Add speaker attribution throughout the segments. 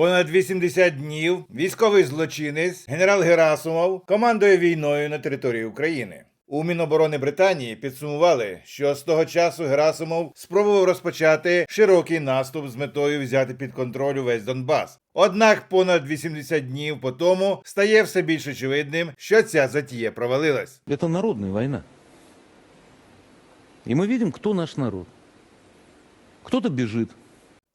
Speaker 1: Понад 80 днів військовий злочинець генерал Герасимов командує війною на території України. У Міноборони Британії підсумували, що з того часу Герасимов спробував розпочати широкий наступ з метою взяти під контроль увесь Донбас. Однак понад 80 днів по тому стає все більш очевидним, що ця затія провалилась.
Speaker 2: Это народная война. И мы видим, кто наш народ. Кто-то бежит,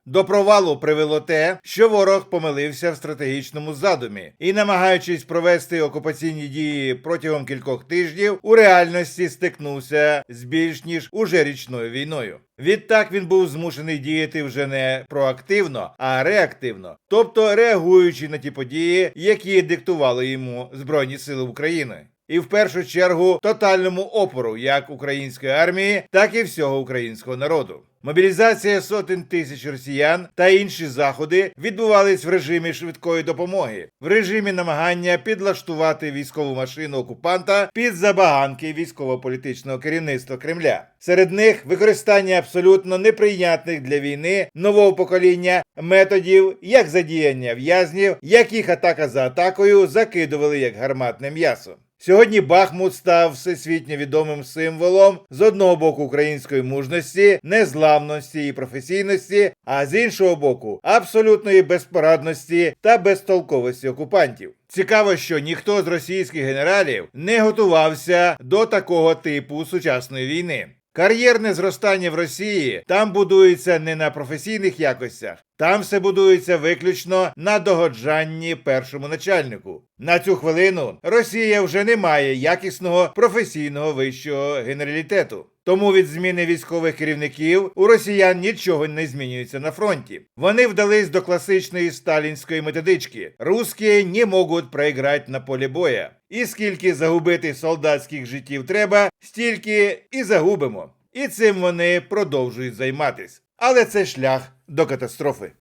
Speaker 1: До провалу привело те, що ворог помилився в стратегічному задумі і, намагаючись провести окупаційні дії протягом кількох тижнів, у реальності стикнувся з більш ніж уже річною війною. Відтак він був змушений діяти вже не проактивно, а реактивно, тобто реагуючи на ті події, які диктували йому Збройні Сили України. І в першу чергу тотальному опору як української армії, так і всього українського народу. Мобілізація сотень тисяч росіян та інші заходи відбувались в режимі швидкої допомоги, в режимі намагання підлаштувати військову машину окупанта під забаганки військово-політичного керівництва Кремля. Серед них використання абсолютно неприйнятних для війни нового покоління методів, як задіяння в'язнів, яких атака за атакою закидували як гарматне м'ясо. Сьогодні Бахмут став всесвітньо відомим символом з одного боку української мужності, незламності і професійності, а з іншого боку абсолютної безпорадності та безтолковості окупантів. Цікаво, що ніхто з російських генералів не готувався до такого типу сучасної війни. Кар'єрне зростання в Росії там будується не на професійних якостях, там все будується виключно на догоджанні першому начальнику. На цю хвилину Росія вже не має якісного професійного вищого генералітету. Тому від зміни військових керівників у росіян нічого не змінюється на фронті. Вони вдались до класичної сталінської методички: русські не можуть проіграти на полі боя. І скільки загубити солдатських життів треба, стільки і загубимо. І цим вони продовжують займатись. Але це шлях до катастрофи.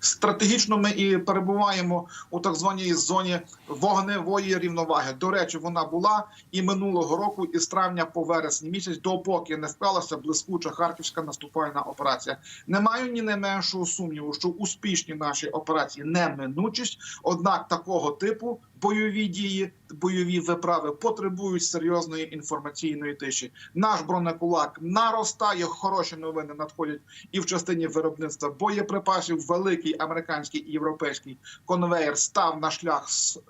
Speaker 3: Стратегічно ми і перебуваємо у так званій зоні вогневої рівноваги. До речі, вона була і минулого року, і з травня по вересні місяць, допоки не впалася блискуча харківська наступальна операція. Не маю ні не меншого сумніву, що успішні наші операції неминучість. Однак такого типу бойові дії, бойові виправи потребують серйозної інформаційної тиші. Наш бронекулак наростає. Хороші новини надходять і в частині виробництва боєприпасів. Великий американський і європейський конвейер став на шлях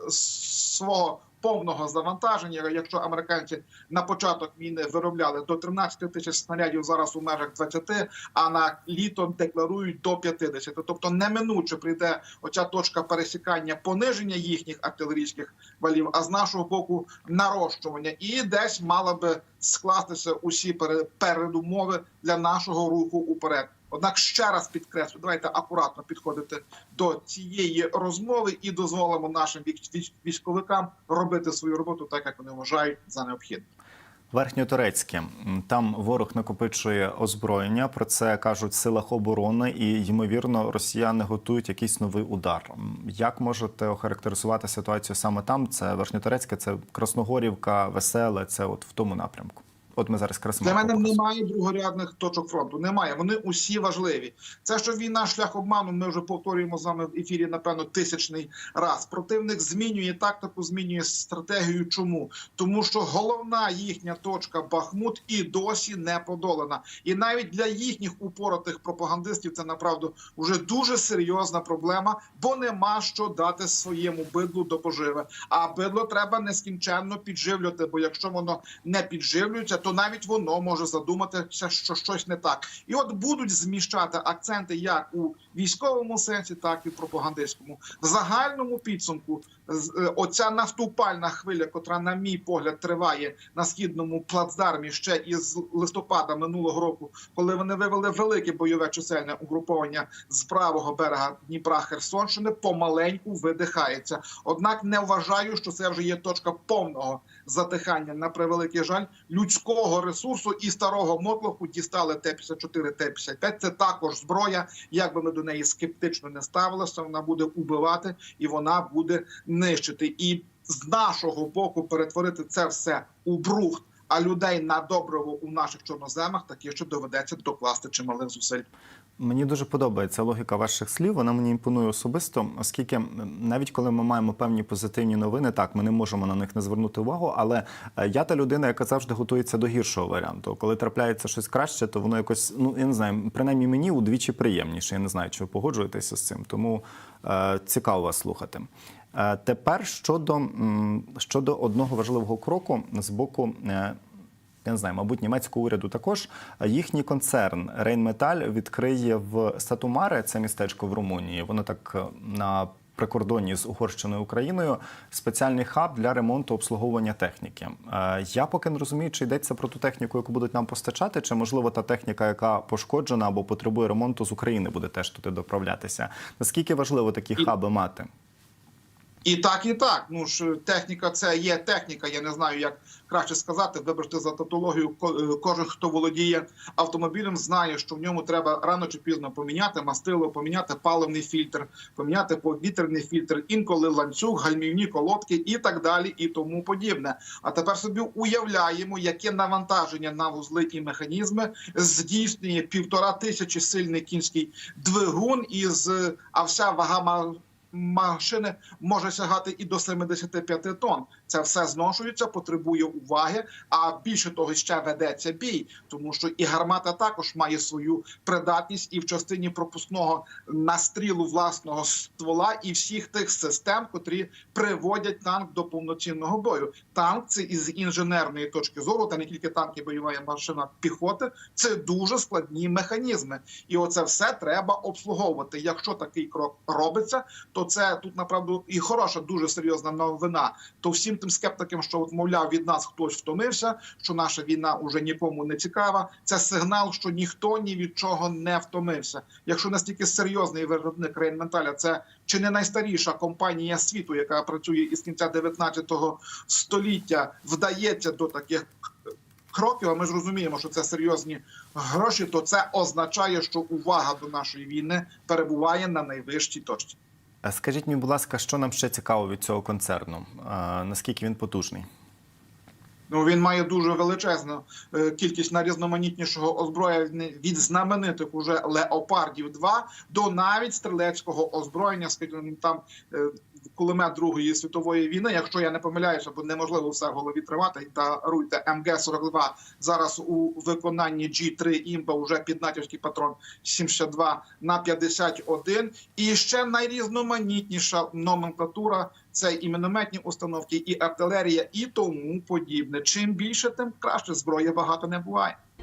Speaker 3: свого. Повного завантаження, якщо американці на початок війни виробляли до 13 тисяч снарядів, зараз у межах 20, а на літо декларують до 50. Тобто неминуче прийде оця точка пересікання пониження їхніх артилерійських валів, а з нашого боку нарощування, і десь мала би скластися усі пере- передумови для нашого руху уперед. Однак ще раз підкреслю, давайте акуратно підходити до цієї розмови і дозволимо нашим військ- військ- військовикам робити свою роботу так, як вони вважають за необхідне.
Speaker 4: Верхньотурецьке. Там ворог накопичує озброєння. Про це кажуть силах оборони, і ймовірно, росіяни готують якийсь новий удар. Як можете охарактеризувати ситуацію саме там? Це Верхньотурецьке, це Красногорівка, Веселе. Це от в тому напрямку. От ми зараз красимо.
Speaker 3: Для мене немає другорядних точок фронту. Немає. Вони усі важливі. Це що війна шлях обману. Ми вже повторюємо з вами в ефірі. Напевно, тисячний раз. Противник змінює тактику, змінює стратегію. Чому? Тому що головна їхня точка Бахмут і досі не подолана. І навіть для їхніх упоротих пропагандистів це направду вже дуже серйозна проблема, бо нема що дати своєму бидлу до поживи. А бидло треба нескінченно підживлювати. Бо якщо воно не підживлюється, то навіть воно може задуматися, що щось не так. І от будуть зміщати акценти як у військовому сенсі, так і в пропагандистському. В загальному підсумку оця наступальна хвиля, котра, на мій погляд, триває на східному плацдармі ще із листопада минулого року, коли вони вивели велике бойове чисельне угруповання з правого берега Дніпра Херсонщини, помаленьку видихається. Однак не вважаю, що це вже є точка повного затихання на превеликий жаль людського ресурсу і старого мотлоху дістали Т-54, Т-55. Це також зброя. Як би ми до неї скептично не ставилися, вона буде убивати і вона буде нищити. І з нашого боку перетворити це все у брухт А людей на добриво у наших чорноземах таки ще доведеться докласти чималих зусиль.
Speaker 4: Мені дуже подобається логіка ваших слів. Вона мені імпонує особисто, оскільки навіть коли ми маємо певні позитивні новини, так ми не можемо на них не звернути увагу. Але е, я та людина, яка завжди готується до гіршого варіанту. Коли трапляється щось краще, то воно якось ну я не знаю, принаймні мені удвічі приємніше. Я не знаю, чи ви погоджуєтеся з цим. Тому е, цікаво вас слухати. Е, тепер щодо, щодо одного важливого кроку з боку. Е, я не знаю, мабуть, німецького уряду також їхній концерн Rheinmetall відкриє в Сатумаре, це містечко в Румунії. Воно так е, на прикордонні з Угорщиною Україною спеціальний хаб для ремонту обслуговування техніки. Я поки не розумію, чи йдеться про ту техніку, яку будуть нам постачати, чи можливо та техніка, яка пошкоджена або потребує ремонту з України, буде теж туди доправлятися. Наскільки важливо такі
Speaker 3: І-
Speaker 4: хаби мати?
Speaker 3: І так, і так. Ну ж техніка це є техніка. Я не знаю, як краще сказати. Вибачте за тавтологію. Е, Кожен, хто володіє автомобілем, знає, що в ньому треба рано чи пізно поміняти мастило, поміняти паливний фільтр, поміняти повітряний фільтр, інколи ланцюг, гальмівні колодки і так далі, і тому подібне. А тепер собі уявляємо, яке навантаження на вузли і механізми здійснює півтора тисячі сильний кінський двигун із а вся вага машини може сягати і до 75 тонн. Це все зношується, потребує уваги. А більше того, ще ведеться бій, тому що і гармата також має свою придатність і в частині пропускного настрілу власного ствола і всіх тих систем, котрі приводять танк до повноцінного бою. Танк це із інженерної точки зору, та не тільки танки, бойова машина піхоти. Це дуже складні механізми, і оце все треба обслуговувати. Якщо такий крок робиться, то це тут направду і хороша, дуже серйозна новина. То всім тим скептикам, що от, мовляв від нас хтось втомився, що наша війна уже нікому не цікава. Це сигнал, що ніхто ні від чого не втомився. Якщо настільки серйозний виробник Рейнменталя, це чи не найстаріша компанія світу, яка працює із кінця 19 століття, вдається до таких кроків. А ми ж розуміємо, що це серйозні гроші. То це означає, що увага до нашої війни перебуває на найвищій точці.
Speaker 4: Скажіть мені, будь ласка, що нам ще цікаво від цього концерну? Наскільки він потужний?
Speaker 3: Ну він має дуже величезну е, кількість найрізноманітнішого озброєння від знаменитих уже леопардів 2 до навіть стрілецького озброєння, скажімо, там е, кулемет Другої світової війни. Якщо я не помиляюся, бо неможливо все в голові тривати. Та руйте МГ-42 зараз у виконанні G3 імба вже під натівський патрон 72 на 51. І ще найрізноманітніша номенклатура це і мінометні установки, і артилерія, і тому подібне. Чим більше, тим краще зброї багато не буває.